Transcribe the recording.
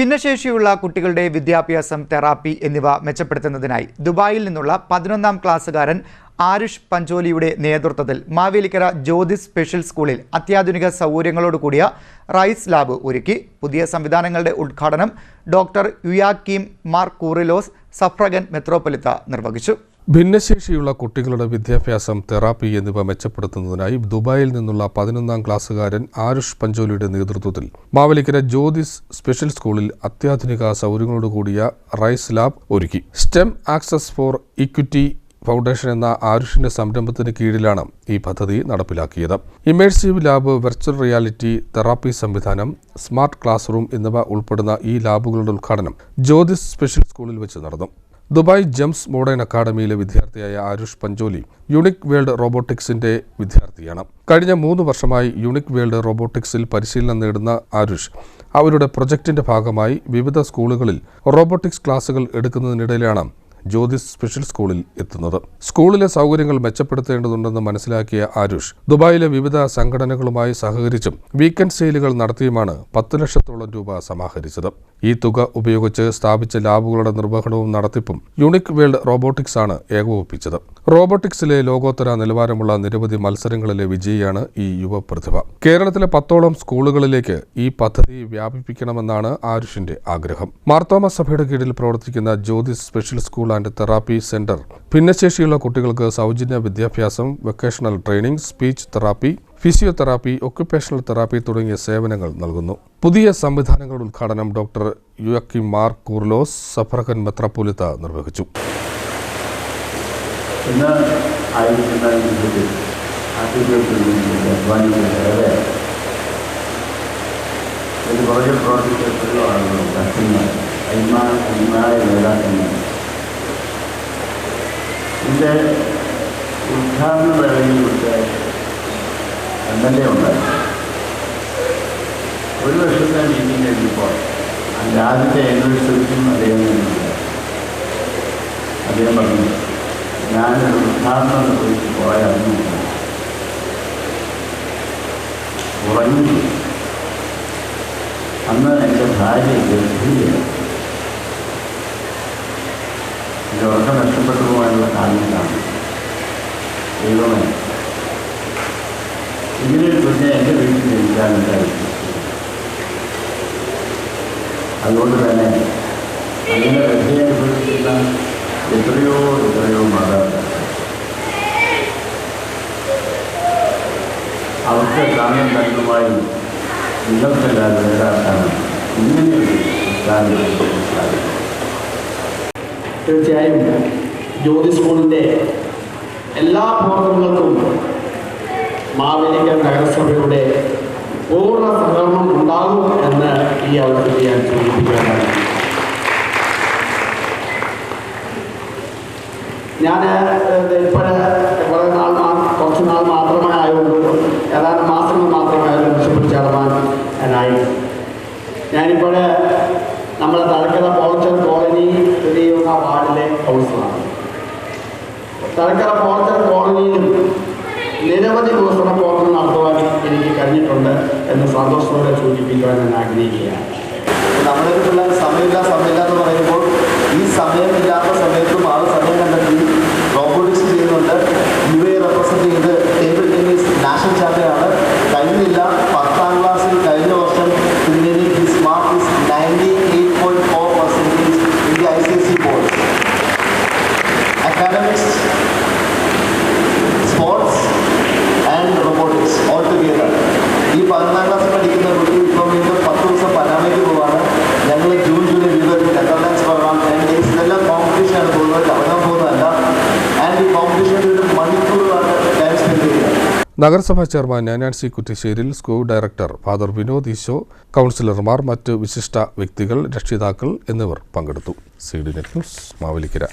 ഭിന്നശേഷിയുള്ള കുട്ടികളുടെ വിദ്യാഭ്യാസം തെറാപ്പി എന്നിവ മെച്ചപ്പെടുത്തുന്നതിനായി ദുബായിൽ നിന്നുള്ള പതിനൊന്നാം ക്ലാസ്സുകാരൻ ആരുഷ് പഞ്ചോലിയുടെ നേതൃത്വത്തിൽ മാവേലിക്കര ജ്യോതി സ്പെഷ്യൽ സ്കൂളിൽ അത്യാധുനിക സൗകര്യങ്ങളോട് കൂടിയ റൈസ് ലാബ് ഒരുക്കി. പുതിയ സംവിധാനങ്ങളുടെ ഉദ്ഘാടനം ഡോക്ടർ യുയാക്കീം മാർ കൂറിലോസ് സഫ്രഗൻ മെത്രോപൊലിത്ത നിർവഹിച്ചു. ഭിന്നശേഷിയുള്ള കുട്ടികളുടെ വിദ്യാഭ്യാസം തെറാപ്പി എന്നിവ മെച്ചപ്പെടുത്തുന്നതിനായി ദുബായിൽ നിന്നുള്ള പതിനൊന്നാം ക്ലാസ്സുകാരൻ ആരുഷ് പഞ്ചോലിയുടെ നേതൃത്വത്തിൽ മാവലിക്കര ജ്യോതിസ് സ്പെഷ്യൽ സ്കൂളിൽ അത്യാധുനിക സൗകര്യങ്ങളോടുകൂടിയ റൈസ് ലാബ് ഒരുക്കി. STEM access for equity foundation എന്ന ആരുഷിന്റെ സംരംഭത്തിന് കീഴിലാണ് ഈ പദ്ധതി നടപ്പിലാക്കിയത്. Immersive lab virtual reality therapy സംവിധാനം സ്മാർട്ട് ക്ലാസ് റൂം എന്നിവ ഉൾപ്പെടുന്ന ഈ ലാബുകളുടെ ഉദ്ഘാടനം ജ്യോതിസ് സ്പെഷ്യൽ സ്കൂളിൽ വെച്ച് നടന്നു. ദുബായ് ജംസ് മോഡേൺ അക്കാദമിയിലെ വിദ്യാർത്ഥിയായ ആരുഷ് പഞ്ചോലി യുണിക് വേൾഡ് റോബോട്ടിക്സിന്റെ വിദ്യാർത്ഥിയാണ്. കഴിഞ്ഞ മൂന്ന് വർഷമായി യുണിക് വേൾഡ് റോബോട്ടിക്സിൽ പരിശീലനം നേടുന്ന ആരുഷ് അവരുടെ പ്രൊജക്ടിന്റെ ഭാഗമായി വിവിധ സ്കൂളുകളിൽ റോബോട്ടിക്സ് ക്ലാസുകൾ എടുക്കുന്നതിനിടയിലാണ് ജ്യോതിസ് സ്പെഷ്യൽ സ്കൂളിൽ എത്തുന്നത്. സ്കൂളിലെ സൗകര്യങ്ങൾ മെച്ചപ്പെടുത്തേണ്ടതുണ്ടെന്ന് മനസ്സിലാക്കിയ ആരുഷ് ദുബായിലെ വിവിധ സംഘടനകളുമായി സഹകരിച്ചും വീക്കെൻഡ് സെയിലുകൾ നടത്തിയുമാണ് പത്ത് ലക്ഷത്തോളം രൂപ സമാഹരിച്ചത്. ഈ തുക ഉപയോഗിച്ച് സ്ഥാപിച്ച ലാബുകളുടെ നിർവഹണവും നടത്തിപ്പും യുണിക് വേൾഡ് റോബോട്ടിക്സ് ആണ് ഏകോപിപ്പിച്ചത്. റോബോട്ടിക്സിലെ ലോകോത്തര നിലവാരമുള്ള നിരവധി മത്സരങ്ങളിലെ വിജയിയാണ് ഈ യുവ പ്രതിഭ കേരളത്തിലെ പത്തോളം സ്കൂളുകളിലേക്ക് ഈ പദ്ധതി വ്യാപിപ്പിക്കണമെന്നാണ് ആരുഷിന്റെ ആഗ്രഹം. മാർത്തോമ സഭയുടെ കീഴിൽ പ്രവർത്തിക്കുന്ന Jyothis special school and therapy centre ഭിന്നശേഷിയുള്ള കുട്ടികൾക്ക് സൗജന്യ വിദ്യാഭ്യാസം vocational training speech therapy physiotherapy occupational therapy തുടങ്ങിയ സേവനങ്ങൾ നൽകുന്നു. പുതിയ സംവിധാനങ്ങളുടെ ഉദ്ഘാടനം ഡോക്ടർ യുയക്കി മാർ കൂർലോസ് സഫറകൻ മെത്രാപ്പോലിത്ത നിർവഹിച്ചു. ഇത് കുറേ പ്രോജക്റ്റ് എത്രയോ ആളുകൾ കത്തുന്ന അന്മാ അന്മായ നേതാക്കന്മാർ ഇതിന്റെ ഉദ്ഘാടന വേളയിൽ ഇവിടുത്തെ എം എൽ എ ഉണ്ടായി ഒരു വർഷത്തെ മീറ്റിംഗ് കഴിഞ്ഞപ്പോൾ അതിന്റെ ആദ്യത്തെ ആനിവേഴ്സറിക്കും അദ്ദേഹം അദ്ദേഹം പറഞ്ഞു ഞാനൊരു ഉദ്ഘാടനം നിർവഹിച്ച് പോയായിരുന്നു ഉറങ്ങി. അന്ന് എന്റെ ഭാര്യ ഗർഭിണിയാണ് ഉറക്കം നഷ്ടപ്പെട്ടു പോകാനുള്ള കാരണങ്ങളാണ് ദൈവമേ ഇങ്ങനെ കുഞ്ഞെ എന്റെ വീട്ടിൽ ജനിക്കാനുണ്ടായിരുന്നു അതുകൊണ്ട് തന്നെ അങ്ങനെ വ്യക്തിയനുഭവിക്കുന്ന എത്രയോ എത്രയോ മാതാപിതാക്കൾ. അവർക്ക് കാണാൻ തന്നുമായി നിങ്ങൾക്കെല്ലാം നേടാക്കാണ് ഇങ്ങനെയൊരു ഉദ്ഘാടനം സാധിക്കും തീർച്ചയായും ജ്യോതി സ്കൂളിന്റെ എല്ലാ പ്രവർത്തനങ്ങൾക്കും മാവേലിക്കൽ നഗരസഭയുടെ പൂർണ സഹകരണം ഉണ്ടാകും എന്ന് ഈ അവസരത്തിൽ ഞാൻ സൂചിപ്പിക്കുകയാണ്. ഞാൻ ഇപ്പോഴ് തലക്കര പോർച്ചൽ കോളനിയിൽ നിരവധി വികസന പ്രവർത്തനം നടത്തുവാൻ എനിക്ക് കഴിഞ്ഞിട്ടുണ്ട് എന്ന് സന്തോഷത്തോടെ സൂചിപ്പിക്കുവാൻ ഞാൻ ആഗ്രഹിക്കുകയാണ്. നമ്മുടെ സമയമില്ല സമയമില്ല എന്ന് പറയുമ്പോൾ ഈ സമയമില്ലാത്ത നഗരസഭാ chairman നാനാൻസി Kuttisseril school director father Vinod Isho കൗൺസിലർമാർ മറ്റ് വിശിഷ്ട വ്യക്തികൾ രക്ഷിതാക്കൾ എന്നിവർ പങ്കെടുത്തു. C D net news Mavelikara.